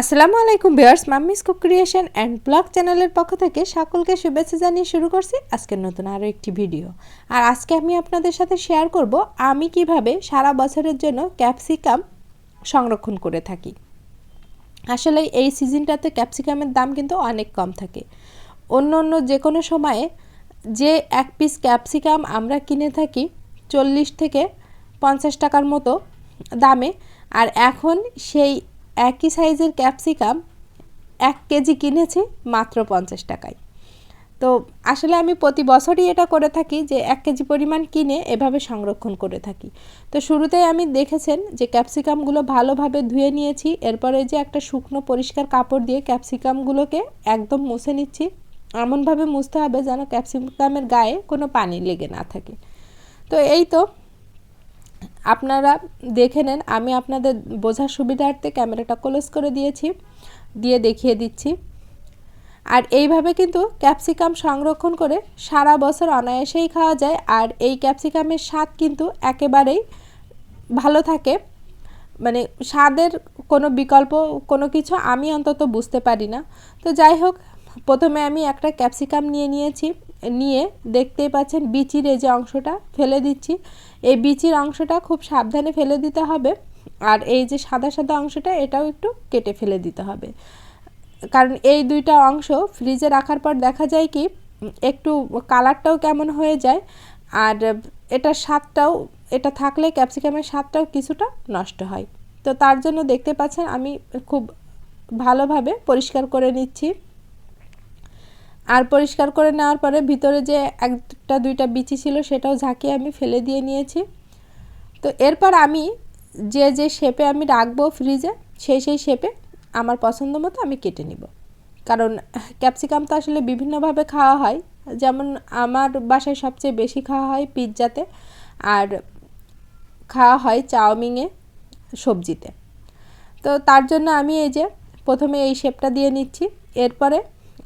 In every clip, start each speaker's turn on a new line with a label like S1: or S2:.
S1: আসসালামু আলাইকুম viewers mummy's cook creation and blog চ্যানেলের পক্ষ থেকে সকলকে শুভেচ্ছা জানিয়ে শুরু করছি আজকের নতুন আরও একটি ভিডিও। আর আজকে আমি আপনাদের সাথে শেয়ার করব আমি কীভাবে সারা বছরের জন্য ক্যাপসিকাম সংরক্ষণ করে থাকি। আসলে এই সিজনটাতে ক্যাপসিকামের দাম কিন্তু অনেক কম থাকে। অন্য অন্য যে কোনো সময়ে যে এক পিস ক্যাপসিকাম আমরা কিনে থাকি চল্লিশ থেকে পঞ্চাশ টাকার মতো দামে, আর এখন সেই একই সাইজের ক্যাপসিকাম এক কেজি কিনেছি মাত্র পঞ্চাশ টাকায়। তো আসলে আমি প্রতি বছরই এটা করে থাকি যে এক কেজি পরিমাণ কিনে এভাবে সংরক্ষণ করে থাকি। তো শুরুতেই আমি দেখেছেন যে ক্যাপসিকামগুলো ভালোভাবে ধুয়ে নিয়েছি, এরপরে যে একটা শুকনো পরিষ্কার কাপড় দিয়ে ক্যাপসিকামগুলোকে একদম মুছে নিচ্ছি। এমনভাবে মুছতে হবে যেন ক্যাপসিকামের গায়ে কোনো পানি লেগে না থাকে। তো এই তো আপনারা দেখে নেন, আমি আপনাদের বোঝার সুবিধার্থে ক্যামেরাটা ক্লোজ করে দিয়েছি, দিয়ে দেখিয়ে দিচ্ছি। আর এইভাবে কিন্তু ক্যাপসিকাম সংরক্ষণ করে সারা বছর অনায়াসেই খাওয়া যায়, আর এই ক্যাপসিকামের স্বাদ কিন্তু একেবারেই ভালো থাকে। মানে স্বাদের কোনো বিকল্প, কোনো কিছু আমি অন্তত বুঝতে পারি না। তো যাই হোক, প্রথমে আমি একটা ক্যাপসিকাম নিয়ে নিয়েছি। নিয়ে দেখতেই পাচ্ছেন বিচির এই যে অংশটা ফেলে দিচ্ছি। এই বিচির অংশটা খুব সাবধানে ফেলে দিতে হবে আর এই যে সাদা সাদা অংশটা এটাও একটু কেটে ফেলে দিতে হবে। কারণ এই দুইটা অংশ ফ্রিজে রাখার পর দেখা যায় কি, একটু কালারটাও কেমন হয়ে যায় আর এটার স্বাদটাও, এটা থাকলে ক্যাপসিকামের স্বাদটাও কিছুটা নষ্ট হয়। তো তার জন্য দেখতে পাচ্ছেন আমি খুব ভালোভাবে পরিষ্কার করে নিচ্ছি। আর পরিষ্কার করে নেওয়ার পরে ভিতরে যে একটা দুইটা বিচি ছিল সেটাও ঝাঁকিয়ে আমি ফেলে দিয়ে নিয়েছি। তো এরপর আমি যে যে শেপে আমি রাখব ফ্রিজে সেই সেই শেপে আমার পছন্দ মতো আমি কেটে নিব। কারণ ক্যাপসিকাম তো আসলে বিভিন্নভাবে খাওয়া হয়। যেমন আমার বাসায় সবচেয়ে বেশি খাওয়া হয় পিৎজাতে আর খাওয়া হয় চাউমিনে, সবজিতে। তো তার জন্য আমি এই যে প্রথমে এই শেপটা দিয়ে নিচ্ছি। এরপরে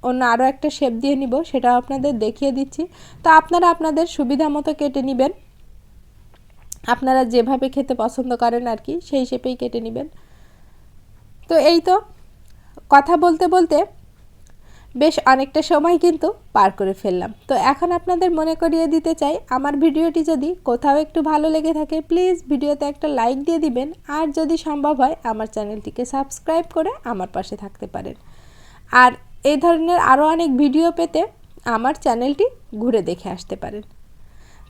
S1: অন্য আরও একটা শেপ দিয়ে নিব সেটা আপনাদের দেখিয়ে দিচ্ছি। তো আপনারা আপনাদের সুবিধা মতো কেটে নেবেন। আপনারা যেভাবে খেতে পছন্দ করেন আর কি সেই শেপেই কেটে নেবেন। তো এই তো, কথা বলতে বলতে বেশ অনেকটা সময় কিন্তু পার করে ফেললাম। তো এখন আপনাদের মনে করিয়ে দিতে চাই, আমার ভিডিওটি যদি কোথাও একটু ভালো লেগে থাকে প্লিজ ভিডিওতে একটা লাইক দিয়ে দিবেন। আর যদি সম্ভব হয়, আমার চ্যানেলটিকে সাবস্ক্রাইব করে আমার পাশে থাকতে পারেন। আর এই ধরনের আরও অনেক ভিডিও পেতে আমার চ্যানেলটি ঘুরে দেখে আসতে পারেন।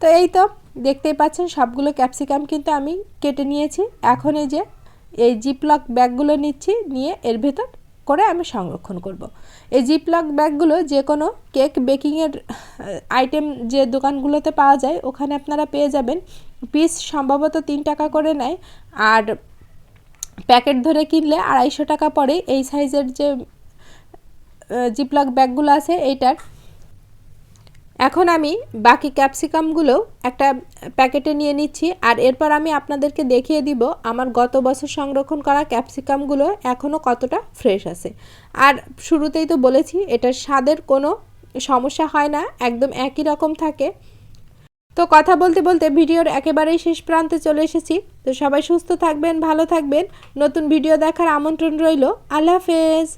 S1: তো এই তো, দেখতেই পাচ্ছেন সবগুলো ক্যাপসিকাম কিন্তু আমি কেটে নিয়েছি। এখন এই যে, এই জিপলক ব্যাগগুলো নিচ্ছি, নিয়ে এর ভেতর করে আমি সংরক্ষণ করব। এই জিপলক ব্যাগগুলো যে কোনো কেক বেকিংয়ের আইটেম যে দোকানগুলোতে পাওয়া যায়, ওখানে আপনারা পেয়ে যাবেন। পিস সম্ভবত তিন টাকা করে নেয়। আর প্যাকেট ধরে কিনলে আড়াইশো টাকা পড়ে। এই সাইজের যে জিপলক ব্যাগগুলো আছে, এইটার। এখন আমি বাকি ক্যাপসিকামগুলো একটা প্যাকেটে নিয়ে নিচ্ছি, আর এরপর আমি আপনাদেরকে দেখিয়ে দিব আমার গত বছর সংরক্ষণ করা ক্যাপসিকামগুলো এখনও কতটা ফ্রেশ আছে। আর শুরুতেই তো বলেছি, এটার স্বাদের কোনো সমস্যা হয় না, একদম একই রকম থাকে। তো কথা বলতে বলতে ভিডিওর একেবারেই শেষ প্রান্তে চলে এসেছি। তো সবাই সুস্থ থাকবেন, ভালো থাকবেন। নতুন ভিডিও দেখার আমন্ত্রণ রইল। আল্লাহ হাফেজ।